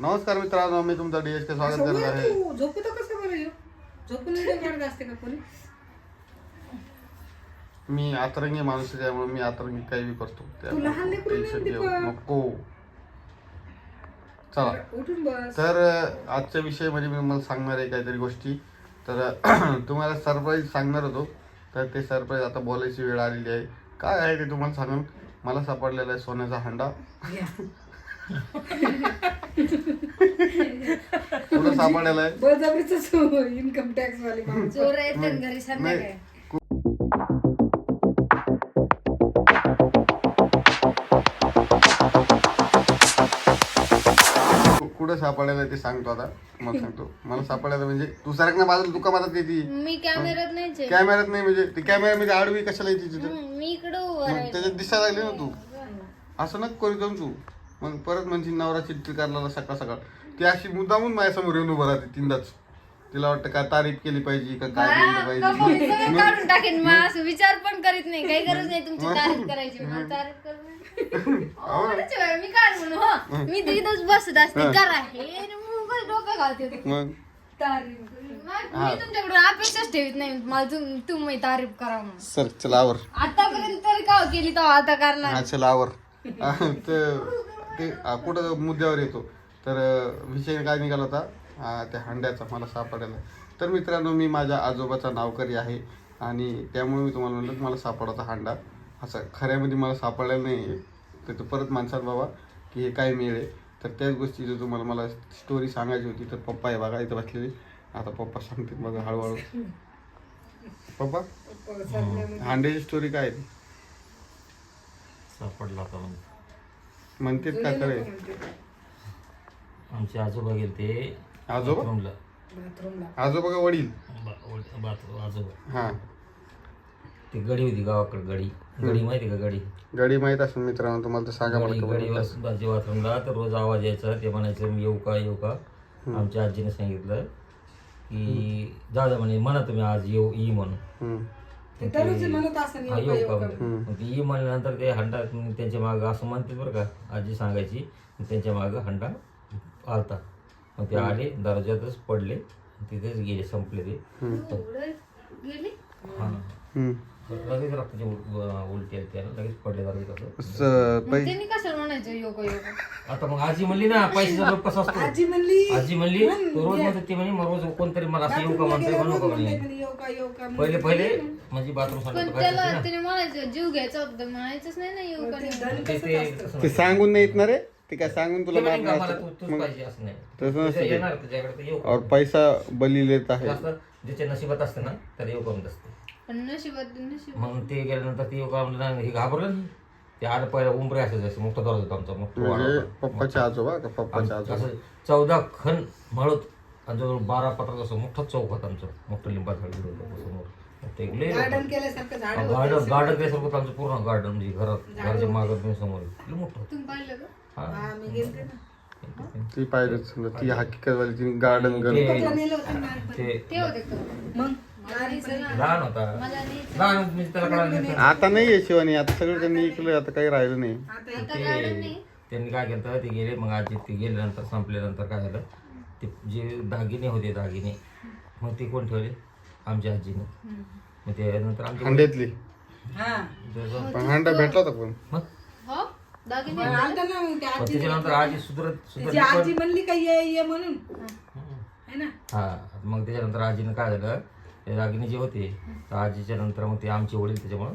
नमस्कार मित्रांनो मी तुमचं डी एस के स्वागत करत आहे. झोपू तर कसं बरं ह्यो? झोपून व्हिडिओ काढत असते का कोणी? मी आतरंगी माणूस आहे त्यामुळे मी आतरंगी काही बी करतो. तू लहान लेकरू नाही, टेन्शन घेऊ दीपक. नको. चला. उठून बस. तर अ, आजच्या विषयामध्ये मी तुम्हाला सांगणार आहे काहीतरी गोष्टी. तर अ, तुम्हाला सरप्राईज सांगणार होतो. तर ते सरप्राईज आता बोलायची वेळ आलेली आहे. काय आहे ते तुम्हाला सांगून मला सापडलेला आहे सोन्याचा हांडा. कुठं सापडलेला आहे. बळजबरीच इन्कम टॅक्स वाली माणूस. घरी संध्याकाळी. कु- कुठं सापडलेलं आहे ते सांगतो आता. मला सांगतो. मला सापडलेलं म्हणजे तू ना बाजूला तुका माझा येते. मी कॅमेऱ्यात आहे. कॅमेऱ्यात नाही म्हणजे ती कॅमेऱ्यामध्ये आडवी कशाला येते तिथं? हम्म, मी इकडं उभं मग राहील त्याच्यात दिसायला लागली ना तू? असं नको करू जाऊन तू. मग परत म्हणजे नवरा चिठ्ठी करायला सकाळ सकाळ. ती अशी मुद्दामून माझ्यासमोर येऊन उभं राहते तीनदाच. तिला वाटतं काय तारीफ केली पाहिजे का काय केलं पाहिजे. काढून टाकेन मग असं विचार पण करीत नाही काही गरज नाही तुमची तारीफ करायची मला तारीफ करू आवडच आहे, मी काय म्हणू हो मी तिथंच बसत असते करा हे उगाच डोकं घालते ते. मग? तारीफ मग मी तुमच्याकडून अपेक्षाच ठेवत नाही मला तुम तुम्ही तारीफ करा म्हणून. सर चला आवर. आतापर्यंत तरी का केली तर आता करणार? हा चला आवर. हा, तर ते हा, कुठं मुद्द्यावर येतो. तर अं, विषय काय निघाला होता? त्या हांड्याचा मला सापडायला तर मित्रांनो मी माझ्या आजोबाचा नावकरी आहे आणि त्यामुळे मी तुम्हाला म्हणलं की मला सापडा हांडा. असं खऱ्यामध्ये मला सापडलेलं नाही तर तो परत माणसात बाबा की हे काय मिळेल तर त्याच गोष्टीची तुम्हाला मला स्टोरी सांगायची होती. तर पप्पा आहे बघा इथं बसलेले. आता पप्पा सांगते बघा हळूहळू. पप्पा? हांड्याची स्टोरी काय आहे? ती? सापडला होता म्हणतेत का खरे आमचे आजोबा गेले ते आजोबा? बाथरूमला. बाथरूमला. आजोबा का वडील? बा- ओल- बाथ- आजोबा. हा. ती गडी होती गावाकडे गडी. गडी माहिती का गडी? गडी माहीत असेल मित्रांनो तुम्हाला तर सांगा गडी मला गडी बाजी बाथरूमला तर रोज आवाज यायचा ते म्हणायचं मी येऊ का येऊ का? आमच्या आजीने सांगितलं की द्या म्हणे म्हणा तुम्ही आज येऊ ई म्हणून. हम्म. ते दररोज म्हणत असं हा येऊ का म्हणे. मग ती ई म्हणल्यानंतर ते हंडा त्यांच्या मागं असं म्हणते बरं का आजी सांगायची मग त्यांच्या मागं हंडा आलता मग ते आले दर्जातच पडले तिथेच गेले संपले ते. गेली? हा. हम्म. लगेच रक्ताची उल- उलटी आली त्याला लगेच पडले जाते कसं स- मग पै- त्यांनी कशाला म्हणायचं योग योग? आता मग आजी म्हणली ना पैशाचा लोक कसा असतो? आजी म्हणली आजी म्हणली तो रोज म्हणते ती म्हणे मग रोज कोणतरी मला असं येऊ का म्हणतोय म्हणू का म्हणे? पहिले पहिले म्हणजे बाथरूम पण त्याला त्याने म्हणायचं जीव घ्यायचा होता. म्हणायचंच नाही ना योग ते ते तसं ते सांगून नाही येत ना रे? ते काय सांगून तुला का मारणार मला तू- तूच पाहिजे असं नाही. तसं नसतं ते ते. येणार तुझ्याकडे तर येऊ का? और पैसा बली लेत आहे. जास्त ज्याच्या नशिबात असते ना त्याला येऊ का म्हणत असते. पण नशिबात नशीब मग ते गेल्यानंतर ते येऊ का म्हणलं ना हे घाबरलं नाही? ते आलं पहिला उंबरे असायचं असं मोठा दरवाजा होता आमचा मोठा वाडा म्हणजे होता. पप्पाचे आजोबा का पप्पाचे आजोबा? असं चौदा खण मळत आणि जवळ बारा पत्राचा असं मोठा चौक होता आमचं मोठं लिंबा झाड होतं समोर. मग ते लय गार्डन केल्यासारखं झाड गार्डन गार्डन केल्यासारखं होतं आमचं पूर्ण गार्डन म्हणजे घरात घराच्या मागं पण समोर लय मोठं होतं. तुम्ही पाहिलं का? हा. हा मी गेलते ना. ती पाहिजे समजा ती हकीकत वाली तिने गार्डन गर्ल तुला नेलं होतं ना ते ते होते का? मग. लहान होता. लहान म्हणजे त्याला कळालं नाही. आता नाही आहे शिवानी आता सगळं त्यांनी इकलं आता काही राहिलं नाही. ते त्यांनी काय केलं ते गेले मग आजी ते गेल्यानंतर संपल्यानंतर काय झालं ते जे दागिने होते दागिने मग ते कोण ठेवले? आमच्या आजीने. मग ते नंतर आमच्या हांड्यातली. हा. पण हांडा भेटला होता पण मग? हो दागिने पण त्याच्यानंतर आजी सुधरत सुधरली आजी म्हणली का ये ये म्हणून. है. ना? हा मग त्याच्यानंतर आजीनं काय झालं ते दागिने जे होते तर आजीच्या नंतर मग ते आमचे वडील त्याच्यामुळं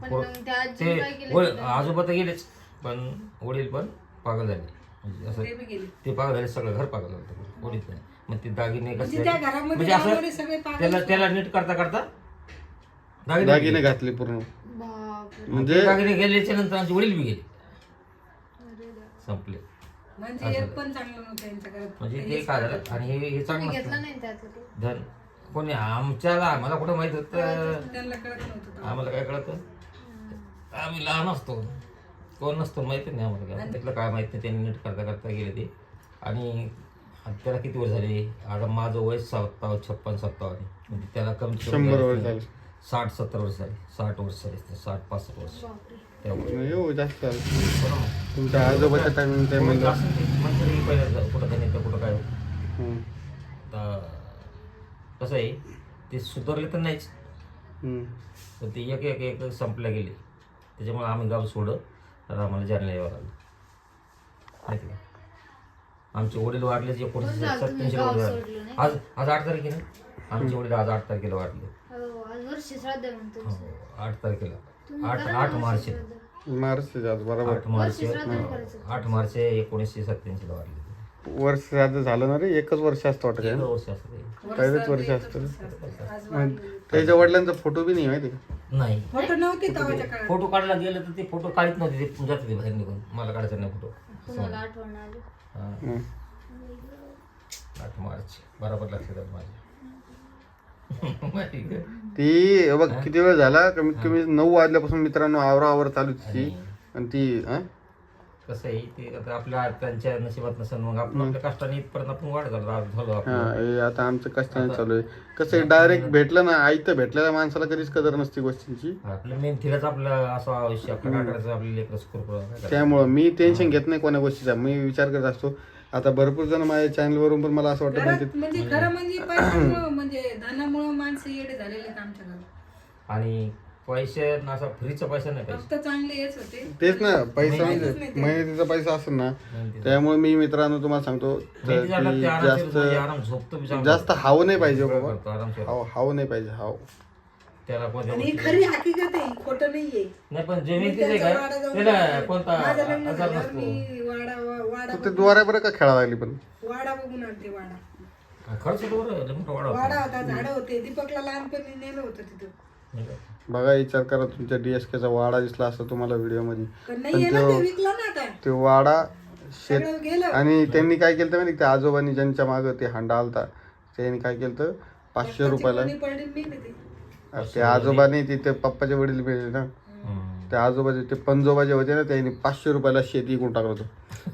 पण मग त्या आजी ते आजोबा तर गेलेच पण वडील पण पागल झाले. म्हणजे असं ते बी गेले. ते पागल झाले सगळं घर पागल झालं वडील पण मग ते दागिने म्हणजे कसले त्या घरामध्ये म्हणजे राहणारे असं पागल त्याला त्याला नीट करता करता दागिने दागिने घातले पूर्ण. म्हणजे ते दागिने गेल्याच्यानंतर आमचे वडील बी गेले. संपले. म्हणजे एक पण चांगलं नव्हतं यांच्या घरात म्हणजे ते काय झालं? आणि हे हे चांगलं घेतला नसतं नाही त्यातलं ते. धन. कोणी आमच्याला आम्हाला कुठं माहीत होतं? त्यांना कळत नव्हतं तेव्हा. आम्हाला काय कळतं? आम्ही लहान असतो. कोण नसतो माहिती नाही आम्हाला काय. त्यातलं काय माहीत नाही त्यांनी नीट करता करता गेले ते. आणि त्याला किती वर्ष झाले? आता माझं वय सत्तावन्न छप्पन सत्तावन्न. म्हणजे त्याला कमी शंभर वर्ष झाले. साठ सत्तर वर्ष झाले. साठ वर्ष झाले साठ पासष्ट वर्ष. त्यामुळे. जास्त. हो ना मग. तुमच्या आजोबाच्या टायमिंग ते हो, म्हणलं. असं ते म्हणतात की पहिल्या हम्म. तर कसं आहे ते सुधारले तर नाहीच. पण ते एक एक एक संपल्या गेले. त्याच्यामुळे आम्ही गाव सोडं तर आम्हाला जालना यावं लागलं. माहिती का? आमचे वडील वाढले जे तुम्ही सत्त्याऐंशी वडील वाढले? आज आज आठ तारखेला? आमचे वडील आज आठ तारखेला वाढले हो आज वर्ष श्राद्ध म्हणतो हो आठ तारखेला. आठ आठ मार्च. मार्च बरोबर. आठ मार्च वर्ष श्राद्ध करायचं. आठ मार्च एकोणीसशे सत्त्याऐंशीला वाढले वर्ष झालं ना रे एकच वर्ष असतं वाटतं वर्ष असं. पहिलंच वर्ष असतं. त्याच्या वडिलांचा फोटो बी नाही माहिती का? नाही. फोटो नव्हते तेव्हाच्या काळात. फोटो काढला गेलं तर ते फोटो काढत नव्हते ते जात होते बाहेर निघून. मला काढायचा नाही फोटो. तुम्हाला आठवण आली? हा. हम्म. आठ मार्च. बरोबर लक्षात आलं माझ्या. माहिती का? ती हे बघ किती वेळ झाला? कमीत कमी नऊ वाजल्यापासून मित्रांनो आवरा आवर चालू तिची आणि ती हं? कसं आहे ते आता आपल्या त्यांच्या नशिबात नसेल मग आपण आपल्या कष्टाने इथपर्यंत आपण वाढ झालो आज झालो हा आपण. हे आता आमचं कष्टाने चालू आहे. कसं आहे डायरेक्ट भेटलं ना आयतं भेटलेल्या माणसाला कधीच कदर नसते गोष्टींची. आपल्या मेहनतीलाच आपलं असं आयुष्य आपलं काय करायचं आपले लेकर स्कोर त्यामुळं मी टेन्शन घेत नाही कोण्या गोष्टीचा. मी विचार करत असतो आता भरपूर जण माझ्या चॅनलवरून पण मला असं वाटतं म्हणजे खरं म्हणजे पैशामुळं म्हणजे धनामुळं माणसं येडे झालेले आहेत आमच्या घरात. आणि पैसे असा फ्रीचा पैसा नाही पाहिजे फक्त चांगले हेच होते. तेच ना पैसा म्हणजे मेहनतीचा पैसा असेल ना. त्यामुळे मी मित्रांनो तुम्हाला सांगतो तर ते आरामशीर जास्त आराम झोपतो बी चांगला. जास्त हाव नाही पाहिजे बाबा. आरामशीर हाव हाव नाही पाहिजे हाव. त्याला कोणत्या आणि ही खरी हकीकत आहे खोटं नाहीये. नाही पण जे मी मेहनतीचं आहे त्यांचा का वाडा जाऊन त्याला आले. कोणता माझं लग्न आजार झाल्यावर नसतो. मी वाडा वाडा तू ते द्वारा बरं का खेळा लागली पण? वाडा बघून आणते वाडा. खर्च होतो बरं लय मोठा वाढा होता. वाडा होता झाडं होते. दीपकला लहानपणी नेलं होतं तिथं. नाही का? बघा विचार करा तुमच्या डीएसकेचा वाडा दिसला असता तुम्हाला व्हिडिओमध्ये. तर ना ते विकला ना आता. ते वाडा शेत गेलं. आणि त्यांनी काय केलं माहिती त्या आजोबांनी ज्यांच्या मागं ते हांडा आलता त्यांनी काय केलं पाचशे रुपयाला कोणी पडली मी ते ते आजोबाने ते ते पप्पाचे वडील मिळले ना. हम्म. त्या आजोबाचे ते पंजोबा जे होते ना त्यांनी पाचशे रुपयाला शेती विकून टाकलं होतं.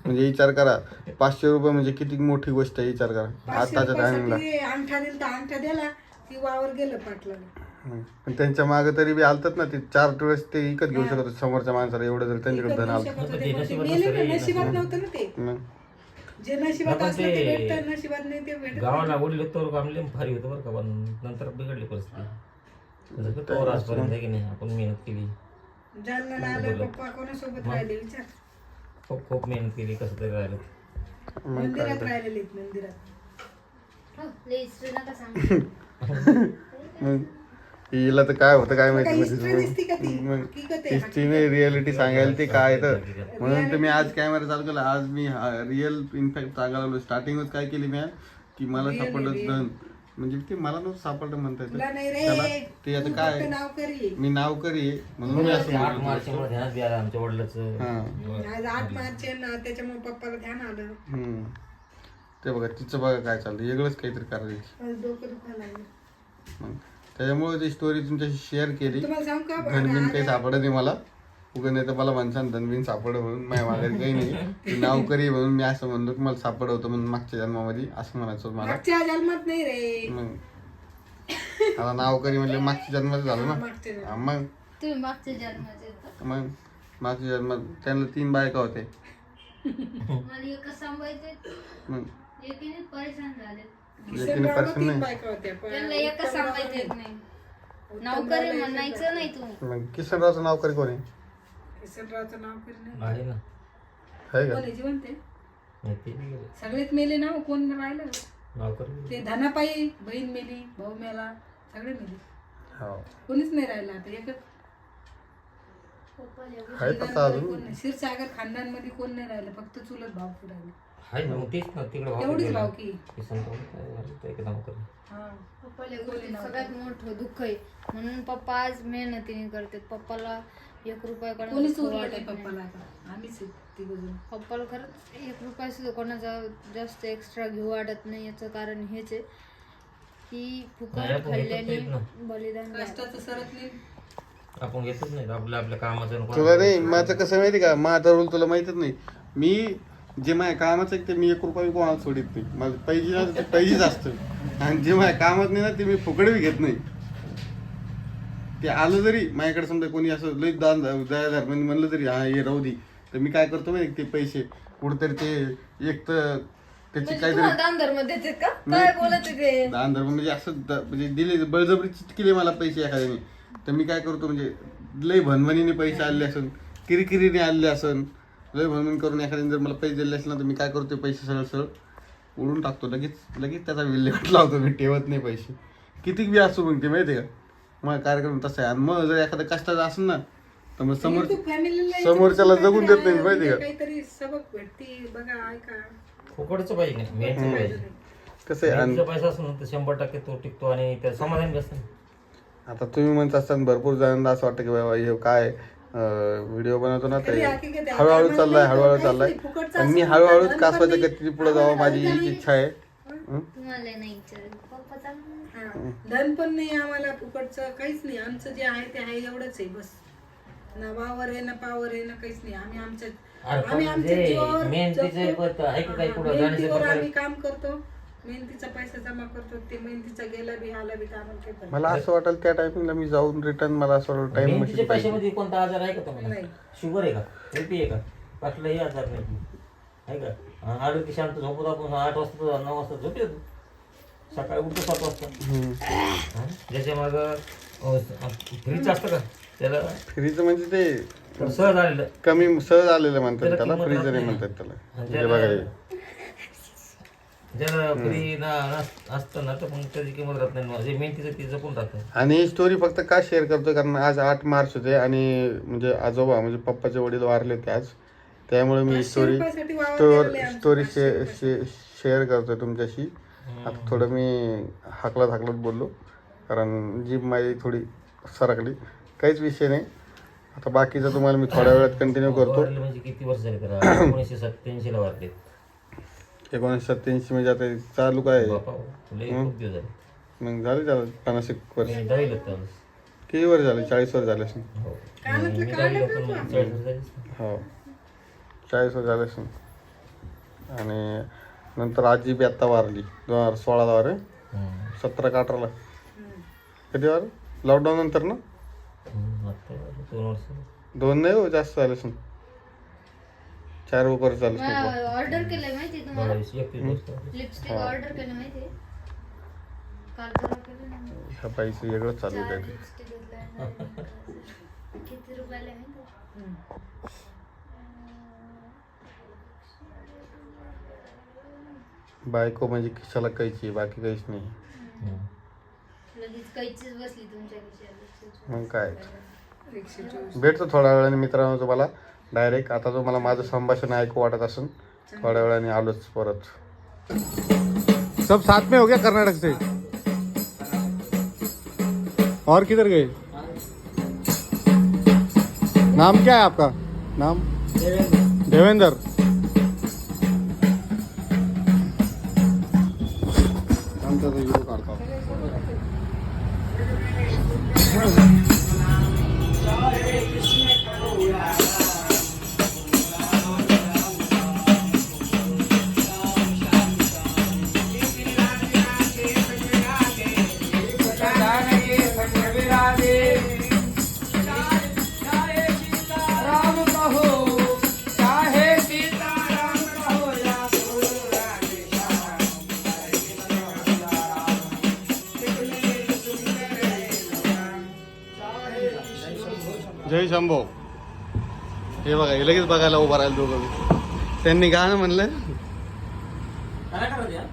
म्हणजे विचार करा पाचशे रुपये म्हणजे किती मोठी गोष्ट आहे विचार करा. पाचशे आताच्या टायमिंगला रुपयासाठी अंगठा दिला अंगठा दिला ती वावर गेलं पाटलाला. पण त्यांच्या मागे तरी बी आलतात ना ते चार वेळेस ते विकत घेऊ शकत होते समोरच्या माणसाला एवढं जरी त्यांच्याकडे धन आलं. शकत ते होते, पण ते नशिबात मेले ना, नसतं रे, नशिबात नव्हतं ना ते. मग जे नशिबात आपण असलं ते ते- भेटतं नशिबात नाही ते भेटत. गावाला वडील तर आमले भारी होतं बरं का पण नंतर बिघडली परिस्थिती. जसं आजपर्यंत आहे की नाही आपण मेहनत केली. जालन्याला आलं पप्पा कोणासोबत राहिले विचार. खूप खूप मेहनत केली कसं तरी राहिलं. मंदिरात राहिलेले आहेत, मंदिरात. हो, लय हिस्ट्री नका सांगू. मग? हिला तर काय होतं काय माहिती हिस्ट्रीने रियालिटी सांगायला ते काय तर. म्हणून तर मी आज कॅमेरा चालू केला. आज मी रिअल इनफॅक्ट सांगायला लागलो. स्टार्टिंगच काय केली मी की मला सापडलं धन. म्हणजे ते मला नव्हतं सापडलं म्हणता येतं. तुला नाही त्याला रे ते आता तू काय? फक्त नाव करी. मी नाव करी. म्हणून मी असं आठ मार्च आमच्या वडिलाचं. हा. आठ मार्च त्याच्यामुळे पप्पाला ध्यान आलं. हम्म. ते बघा तिचं बघा काय चाललं वेगळंच काहीतरी करायचं. मग? त्याच्यामुळे ती स्टोरी तुमच्याशी शेअर केली. तुम्हाला सांगू का? धनबिन काही सापडत नाही मला. उगा नाही तर मला म्हणसान धनबिन सापड म्हणून माझ्या माघारी काही नाही. ती नावकरी म्हणून मी असं म्हणतो की मला सापड होतं म्हणून मागच्या जन्मामध्ये असं म्हणायचं होतं मला. मागच्या जन्मात नाही रे. मग? आता नावकरी म्हणजे मागच्या जन्मात झालं ना? मागच्या. हा, मग? तुम्ही मागच्या जन्माचे. मग? मागच्या जन्मात त्यांना तीन बायका होते मला सांभाळते मग? एकीने परेशान झाले नाही. त्यांना एकच सांभाळता येत नाही. नोकरी म्हणायचं नाही तुम्ही मग किसनरावचं नावकरी कोण? किसनरावचं नाव करी नाही. आहे ना. आहे का? कोण आहे जिवंत. सगळेच मेले ना कोण राहिलं? ते धनापायी बहीण मेली भाऊ मेला सगळे मेले. हो. कोणीच नाही राहिलं आता एकच. अजून. कोण नाही. क्षीरसागर खानदानमध्ये कोण नाही राहिलं फक्त चुलत भाऊ राहिले ना मग तेच ना तिकडे भाव तेवढीच गेला. भावकी. किसन भाऊ काय झालं ते एक नावकरी हा पप्पाला गोष्टीत सगळ्यात मोठं दुःख आहे. म्हणून पप्पा आज मेहनतीने करतात. पप्पाला एक रुपया कोणीच कोणाचा उरलं वाटत नाही नाही. पप्पाला आता. आम्हीच तिघजण. पप्पाला खरंच एक रुपया सुद्धा कोणाचा जास्त एक्स्ट्रा घेऊ वाटत नाही. याचं कारण हेच आहे. की नाही, फुकट आपण घेतच खाल्ल्याने नाहीत. बलिदान द्यावं. कष्टाचं सरत नाही. आपण घेतच नाही आपल्या आपल्या कामाचं तुला नाही माझं कसं माहिती का? माझा रोल तुला माहितच नाही. मी जे माझ्या कामाचं आहे ते मी एक रुपया कोणाला सोडित नाही. माझं पैसे पैसेच असतं. आणि जे माझ्या कामात नाही ना ते मी फुकट बी घेत नाही. ते आलं जरी माझ्याकडे समजा कोणी असं लई दान दयादार म्हणजे म्हणलं तरी हा हे राहू दे. तर मी काय करतो माहिती ते पैसे कुठेतरी ते एक तर त्याची म्हणजे काहीतरी दान धर्म का? काय बोलत आहे ते? दान धर्म म्हणजे असं द- म्हणजे दिले बळजबरी चिटकिले मला पैसे एखाद्याने. तर मी काय करतो म्हणजे लय भनभनीने पैसे आले असन किरकिरीने आले असन लय भनभन करून एखाद्याने जर मला पैसे दिले असेल ना तर मी काय करतो पैसे सरळ सरळ उडून टाकतो. लगेच लगेच त्याचा विल्हेवाट लावतो मी ठेवत नाही पैसे. किती बी असो मग ते माहिती आहे का? मग कार्यक्रम तसा आहे. आणि मग जर एखादा कष्टाचा असेल ना तर मग समोर समोरच्याला जगून देत नाही माहिती का? काहीतरी सबक भेटते बघा ऐका. फुकटचं पाहिजे नाही मेनचं पाहिजे. कसं आहे आणि मेनचा पैसा असून तर शंभर टक्के तो टिकतो आणि त्या समाधान आता तुम्ही म्हणत असताना भरपूर जणांना असं वाटतं की बाबा हे काय? व्हिडिओ बनवतो ना ते. हळूहळू चाललाय आम्हाला हळूहळू चाललाय आणि मी हळूहळू कासवाच्या गतीची पुढे जावं माझी हीच इच्छा आहे हं? हा. धन पण नाही आम्हाला फुकटचं काहीच नाही आमचं जे आहे ते आहे एवढंच आहे बस ना वावर आहे ना पावर आहे ना काहीच नाही आम्ही आमच्या आम्ही आमच्या जे जीवावर मेहनतीचं जगतो. पत आहे का काही कुठं जाण्याचं मेहनतीवर प्रकार? आम्ही काम करतो मेहनतीचा पैसा जमा करतो ते मेहनतीचा गेला बी आला बी मला असं वाटेल त्या टायमिंगला मी जाऊन रिटर्न मला असं वाटेल टाइम मेहनतीच्या मशीन पाहिजे. पैशामध्ये कोणता आजार आहे का तुम्हाला? नाही. शुगर आहे का? बीपी आहे का? कसलाही आजार नाही. आहे का? आणि आलं की शांत झोपत आपण आठ वाजता नऊ वाजता झोप येतो. सकाळी उठतो सात वाजता. हा? ज्याच्या माग फ्रीज असतं का? त्याला फ्रीज म्हणजे ते सहज आलेलं. कमी सहज आलेलं म्हणतात त्याला फ्रीज नाही. म्हणतात त्याला. म्हणजे बघा हे. ज्याला फ्री ना नस- असतं ना तर मग त्याची किंमत राहत नाही. जे मेहनतीचं ते जपून राहतं. आणि ही स्टोरी फक्त का शेअर करतो कारण आज आठ मार्च होते आणि म्हणजे आजोबा म्हणजे पप्पाचे वडील वारले होते आज. त्यामुळे मी ही स्टोरी रुपयासाठी वावर स्टोर गेलेलं आहे आमचं, स्टोरी पाचशे शेअर करतोय तुमच्याशी. आता थोडं मी हाकलत हाकलत बोललो. कारण जीभ माझी थोडी सरकली. काहीच विषय नाही. आता बाकीचं तुम्हाला मी थोड्या वेळात कंटिन्यू करतो. वारले म्हणजे किती वर्ष झाले? त्याला एकोणीसशे सत्याऐंशी ला वारले एकोणीसशे सत्याऐंशी म्हणजे आता चालू काय? आहे? बापा लय खूप दिवस झाले. मग झाले त्याला पन्नास एक वर्ष. मी दहावीला होतो त्यावेळेस. किती वर्ष झाले? चाळीस वर्ष झाले असेल. हो. मी मी दहावीला होतो ना, मग चाळीस वर्ष झाली. हो. चाळीस वर्ष झाले असेल. आणि नंतर आजी बी आत्ता वारली. दोन हजार सोळाला वारे हम्म. सतरा का अठराला. कधी वार लॉकडाऊन नंतर ना? हम्म, आता दोन वर्ष दोन नाही हो जास्त झाले असेल. चार झाले असेल ऑर्डर केलंय माहिती तुम्हाला? लिपस्टिक ऑर्डर केलं माहिती काल परवा केलं ना? मी. ह्या बाईचं वेगळंच चालू चार लिपस्टिक घेतल्या किती रुपयाला आहे माहिती बायको म्हणजे खिशाला कैची बाकी काहीच नाही. हम्म. लगेच कैचीच बसली तुमच्या खिशात. मग काय? भेटतो थोड्या वेळाने मित्रांनो तुम्हाला. डायरेक्ट आता जो मला माझं संभाषण ऐकू वाटत असेल थोड्या वेळाने आलोच परत. सब साथ में हो गया कर्नाटक से? और किधर गए? नाम क्या है आपका? नाम? देवेंद्र। आमचा व्हिडिओ काढतो. जय शंभो. हे बघा हे लगेच बघायला उभा राहील दोघं. त्यांनी गाणं म्हणलं. काय यार?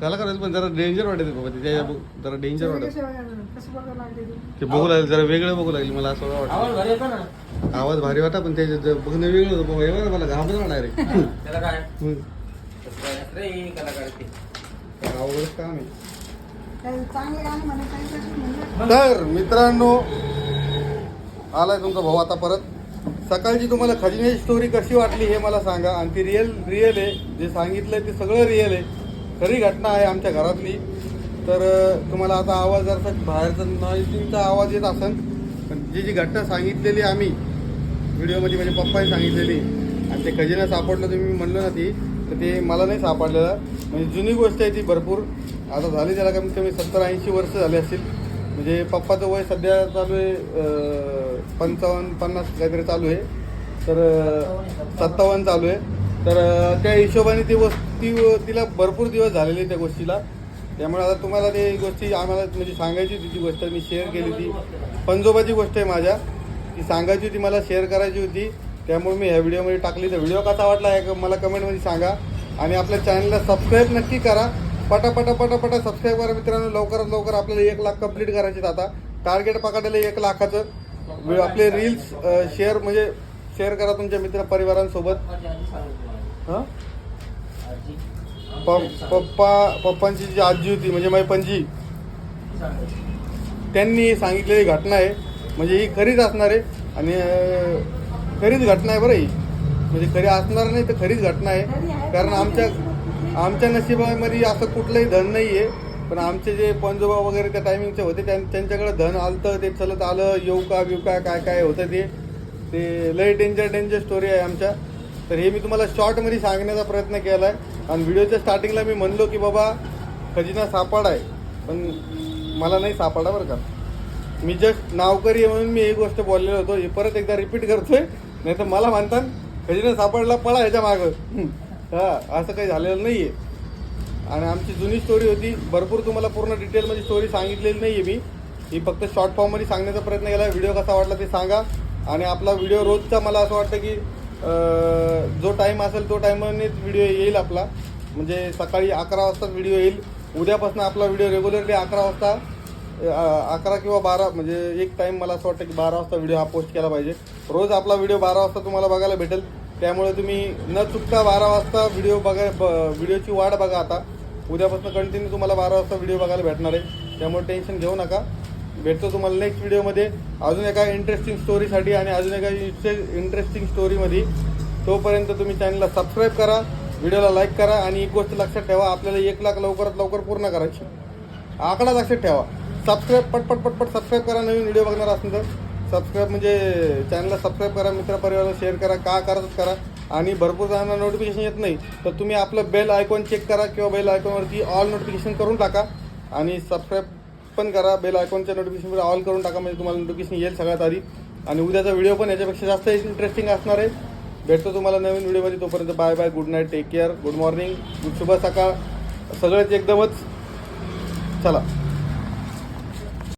कला करायचं. पण जरा डेंजर वाटत बाबा जरा डेंजर वाटत. ते? ते बघू लागले जरा वेगळं बघू लागले मला असं वाटतं आवाज भारी होता ना. आवाज भारी वाटा पण त्याच्यात जर बघणं वेगळं होतं बाबा एवढं मला घाबरला डायरेक्ट त्याला काय? हम्म. तसं काय नसतं रे, कलाकार ते. अवघडच काम आहे. म्हणलं तर मित्रांनो आलाय तुमचा भाऊ आता परत. सकाळची तुम्हाला खजिन्याची स्टोरी कशी वाटली हे मला सांगा. आणि ती रिअल रिअल आहे. जे सांगितलंय ते सगळं रिअल आहे. खरी घटना आहे आमच्या घरातली. तर तुम्हाला आता आवाज जर बाहेरचा नॉईजिंगचा आवाज येत असेल पण जी जी घटना सांगितलेली आम्ही व्हिडिओमध्ये म्हणजे पप्पाने सांगितलेली आणि ते खजिना सापडलं तुम्ही म्हणलं ना ती तर ते मला नाही सापडलेलं. म्हणजे जुनी गोष्ट आहे ती भरपूर. आता झाली त्याला कमीत कमी सत्तर ऐंशी वर्ष झाले असतील. म्हणजे पप्पाचं वय सध्या चालू आहे पंचावन्न पन्नास काहीतरी चालू आहे. तर सत्तावन्न चालू आहे. तर त्या हिशोबाने ती वस्ती ती तिला भरपूर दिवस झालेले त्या गोष्टीला. त्यामुळे आता तुम्हाला ते गोष्टी आम्हाला म्हणजे सांगायची होती ती गोष्ट मी शेअर केली होती. पंजोबाची गोष्ट आहे माझ्या. ती सांगायची होती मला शेअर करायची होती. त्यामुळे मी ह्या व्हिडिओमध्ये टाकली. तर व्हिडिओ कसा वाटला आहे मला कमेंटमध्ये सांगा. आणि आपल्या चॅनलला सबस्क्राईब नक्की करा. पटापटा पटापटा सबस्क्राईब करा मित्रांनो. लवकरात लवकर आपल्याला एक लाख कंप्लीट करायचे आता. टार्गेट पकडलेलं एक लाखाचं. आपले रील्स शेअर म्हणजे शेअर करा तुमच्या मित्र परिवारांसोबत. हां? प- पप्पा पप्पांची जी आजी होती म्हणजे माझी पणजी. त्यांनी सांगितलेली घटना आहे. म्हणजे ही खरीच असणार आहे. आणि खरीच घटना आहे बरं ही. म्हणजे खरी असणार नाही तर खरीच घटना आहे. कारण आमच्या आमच्या नशिबामध्ये असं कुठलंही धन नाही आहे पण आमचे जे पंजोबा वगैरे त्या टायमिंगचे होते त्यां त्यांच्याकडे धन आलतं ते चलत आलं येऊ का बिऊ का काय काय होतं ते. ते लय डेंजर डेंजर स्टोरी आहे आमच्या. तर हे मी तुम्हाला शॉर्टमध्ये सांगण्याचा प्रयत्न केला आहे आणि व्हिडिओच्या स्टार्टिंगला मी म्हणलो की बाबा खजिना सापड आहे. पण मला नाही सापडा बरं का. मी जस्ट नावकरी आहे म्हणून मी ही गोष्ट बोललेलो होतो. हे परत एकदा रिपीट करतोय. नाही तर मला म्हणतात खजिना सापडला पळा ह्याच्या मागं. हा असं काही झालेलं नाही आहे आणि आमची जुनी स्टोरी होती भरपूर तुम्हाला पूर्ण डिटेलमध्ये स्टोरी सांगितलेली नाही आहे मी ही फक्त शॉर्ट फॉर्ममध्ये सांगण्याचा प्रयत्न केला. व्हिडिओ कसा वाटला ते सांगा. आणि आपला व्हिडिओ रोजचा मला असं वाटतं की जो टाईम असेल तो टाईमनेच व्हिडिओ येईल आपला. म्हणजे सकाळी अकरा वाजताच व्हिडिओ येईल. उद्यापासून आपला व्हिडिओ रेग्युलरली अकरा वाजता अकरा किंवा बारा म्हणजे एक टाईम मला असं वाटतं की बारा वाजता व्हिडिओ हा पोस्ट केला पाहिजे. रोज आपला व्हिडिओ बारा वाजता तुम्हाला बघायला भेटेल. त्यामुळे तुम्ही न चुकता बारा वाजता व्हिडिओ बघा व्हिडिओची वाट बघा आता. उद्यापासून कंटिन्यू तुम्हाला बारा वाजता व्हिडिओ बघायला भेटणार आहे. त्यामुळे टेन्शन घेऊ नका. भेटतो तुम्हाला नेक्स्ट व्हिडिओमध्ये अजून एका इंटरेस्टिंग स्टोरीसाठी आणि अजून एका इंटरेस्टिंग स्टोरीमध्ये तोपर्यंत तुम्ही चॅनलला सबस्क्राईब करा व्हिडिओला लाईक करा आणि एक गोष्ट लक्षात ठेवा आपल्याला एक लाख लवकरात लवकर पूर्ण करायची. आकडा लक्षात ठेवा. सबस्क्राईब पटपट पटपट सबस्क्राईब करा नवीन व्हिडिओ बघणार असेल तर. सबस्क्राईब म्हणजे चॅनलला सबस्क्राईब करा मित्रपरिवाराला शेअर करा का करतच करा. आणि भरपूर जणांना नोटिफिकेशन येत नाही तर तुम्ही आपलं बेल आयकॉन चेक करा किंवा बेल आयकॉनवरती ऑल नोटिफिकेशन करून टाका. आणि सबस्क्राईब पण करा बेल आयकॉनच्या नोटिफिकेशनवर ऑल करून टाका म्हणजे तुम्हाला नोटिफिकेशन येईल सगळ्यात आधी. आणि उद्याचा व्हिडिओ पण याच्यापेक्षा जास्त इंटरेस्टिंग असणार आहे. भेटतो तुम्हाला नवीन व्हिडिओमध्ये तोपर्यंत bye bye good night take care good morning शुभ सकाळ. सगळंच एकदमच. चला.